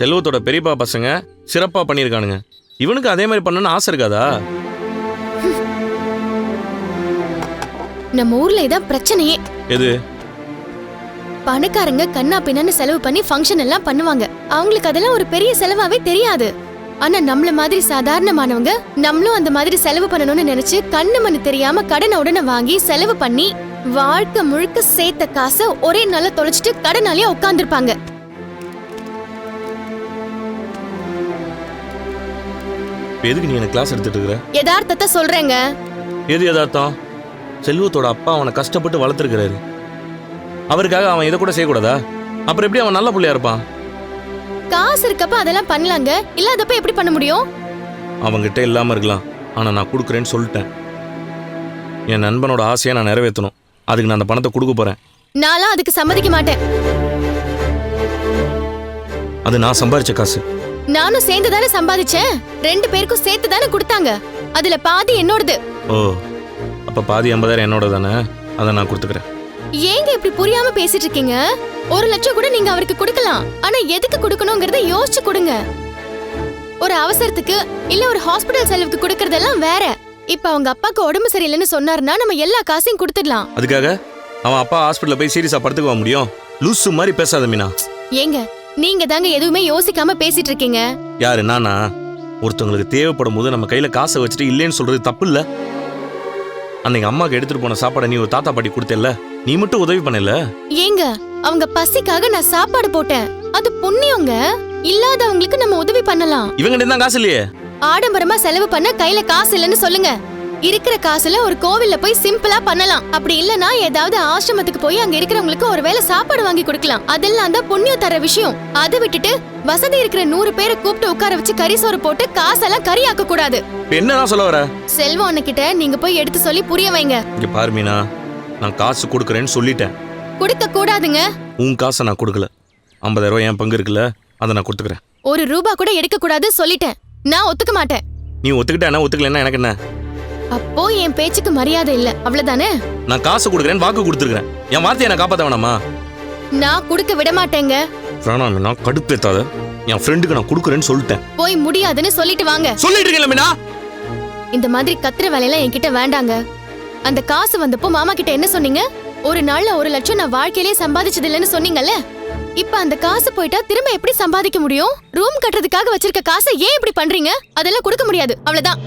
செல்வத்தோட பெரியப்பா பசங்க சிறப்பா பண்ணியிருக்கானுங்க. இவனுக்கு அதே மாதிரி பண்ணணும்னு ஆசை இருக்காதா? நம்ம ஊர்ல இதான் பிரச்சனையே. எது? பணக்காரங்க கண்ணா பின்னான்னு செலவு பண்ணி ஃபங்க்ஷன் எல்லாம் பண்ணுவாங்க. அவங்களுக்கு அதெல்லாம் ஒரு பெரிய செலவாவே தெரியாது. ஆனா நம்மள மாதிரி சாதாரணமானவங்க நம்மளும் அந்த மாதிரி செலவு பண்ணணும்னு நினைச்சு கண்ணு மண்ணு தெரியாம கடனை உடனே வாங்கி செலவு பண்ணி வாழ்க்கை முழுக்க சேர்த்த காசை ஒரே நாள்ல தொலைச்சிட்டு கடனாலேயே உட்காந்துருப்பாங்க இப்ப எதுக்கு நீ எனக்கு கிளாஸ் எடுத்துட்டு இருக்கிற யதார்த்தத்தை சொல்றேங்க. எது யதார்த்தம்? செல்வத்தோட அப்பா அவனை கஷ்டப்பட்டு வளர்த்துருக்கிறாரு. அவருக்காக அவன் இதை கூட செய்யக்கூடாதா? அப்புறம் எப்படி அவன் நல்ல பிள்ளையா இருப்பான்? காசு இருக்கப்ப அதெல்லாம் பண்ணலாங்க. இல்லாதப்ப எப்படி பண்ண முடியும்? அவன்கிட்ட இல்லாம இருக்கலாம். ஆனா நான் கொடுக்குறேன்னு சொல்லிட்டேன். என் நண்பனோட ஆசையை நான் நிறைவேற்றணும். அதுக்கு நான் அந்த பணத்தை கொடுக்க போறேன். நான்லாம் அதுக்கு சம்மதிக்க மாட்டேன். அது நான் சம்பாரிச்ச காசு. நானும் சேர்ந்து தானே சம்பாதிச்சேன். ரெண்டு பேருக்கும் சேர்த்து தானே கொடுத்தாங்க. அதுல பாதி என்னோடது. ஓ அப்ப பாதி ஐம்பதாயிரம் என்னோட தானே அதை நான் கொடுத்துக்கிறேன். ஏங்க இப்படி புரியாம பேசிட்டு இருக்கீங்க ஒரு லட்சம் கூட நீங்க அவருக்கு கொடுக்கலாம். ஆனா எதுக்கு கொடுக்கணுங்கிறத யோசிச்சு கொடுங்க. ஒரு அவசரத்துக்கு இல்ல ஒரு ஹாஸ்பிடல் செலவுக்கு கொடுக்கறதெல்லாம் வேற. இப்ப அவங்க அப்பாக்கு உடம்பு சரியில்லைன்னு சொன்னாருன்னா நம்ம எல்லா காசையும் கொடுத்துடலாம். அதுக்காக அவன் அப்பா ஹாஸ்பிட்டல்ல போய் சீரியஸா படுத்துக்குவா முடியும். லூசு மாதிரி பேசாத மீனா. ஏங்க நீங்க தாங்க எதுவுமே யோசிக்காம பேசிட்டு இருக்கீங்க யாரு நானா? ஒருத்தவங்களுக்கு தேவைப்படும் போது நம்ம கையில காசை வச்சுட்டு இல்லைன்னு சொல்றது தப்பு இல்ல அன்னைக்கு அம்மாக்கு எடுத்துட்டு போன சாப்பாடை நீ ஒரு தாத்தா பாட்டி கொடுத்தல நீ மட்டும் உதவி பண்ணல? ஏங்க அவங்க பசிக்காக நான் சாப்பாடு போட்டேன். அது புண்ணியங்க. இல்லாதவங்களுக்கு நம்ம உதவி பண்ணலாம். இவங்க தான் காசு இல்லையே? ஆடம்பரமா செலவு பண்ண கையில காசு இல்லைன்னு சொல்லுங்க. இருக்கிற காசுல ஒரு கோவில்ல போய் சிம்பிளா பண்ணலாம். அப்படி இல்லனா ஏதாவது ஆசிரமத்துக்கு போய் அங்க இருக்கிறவங்களுக்கு ஒருவேளை சாப்பாடு வாங்கி கொடுக்கலாம். அதெல்லாம் தான் புண்ணியம் தர விஷயம். அதை விட்டுட்டு வசதி இருக்கிற நூறு பேரை கூப்பிட்டு உட்கார வச்சு கறி சோறு போட்டு காசெல்லாம் கறியாக்க கூடாது. இப்ப என்னதான் சொல்ல வர? செல்வம் அண்ணக்கிட்ட நீங்க போய் எடுத்து சொல்லி புரிய வைங்க. இங்க பாரு மீனா நான் காசு கொடுக்குறேன்னு சொல்லிட்டேன். கொடுக்க கூடாதுங்க. உன் காசை நான் கொடுக்கல. ஐம்பதாயிரம் ரூபாய் என் பங்கு இருக்குல்ல அதை நான் கொடுத்துக்கிறேன். ஒரு ரூபா கூட எடுக்க கூடாது சொல்லிட்டேன். நான் ஒத்துக்க மாட்டேன். நீ ஒத்துக்கிட்டா ஒத்துக்கலன்னா எனக்கு என்ன? அப்போ என் பேச்சுக்கு மரியாதை இல்ல. அவ்வளவுதானே? நான் காசு கொடுக்குறேன்னு வாக்கு கொடுத்துருக்கேன் என் வார்த்தையை நான் காப்பாத்த வேணாமா? நான் கொடுக்க விட மாட்டேங்க. வேணாம் மீனா கடுப்பேத்தாத என் ஃப்ரெண்டுக்கு நான் கொடுக்குறேன்னு சொல்லிட்டேன். போய் முடியாதுன்னு சொல்லிட்டு வாங்க. சொல்லிட்டு இருக்கேன் மீனா? இந்த மாதிரி கத்துற வேலையெல்லாம் என்கிட்ட வேண்டாங்க. அந்த காசு வந்தப்போ மாமா கிட்ட என்ன சொன்னீங்க? ஒரு நாள்ல ஒரு லட்சம் நான் வாழ்க்கையிலே சம்பாதிச்சது இல்லைன்னு சொன்னீங்கல்ல? இப்ப அந்த காசு போயிட்டா திரும்ப எப்படி சம்பாதிக்க முடியும்? ரூம் கட்டுறதுக்காக வச்சிருக்க காசை ஏன் இப்படி பண்றீங்க? அதெல்லாம் கொடுக்க முடியாது. அவ்வளவுதான்.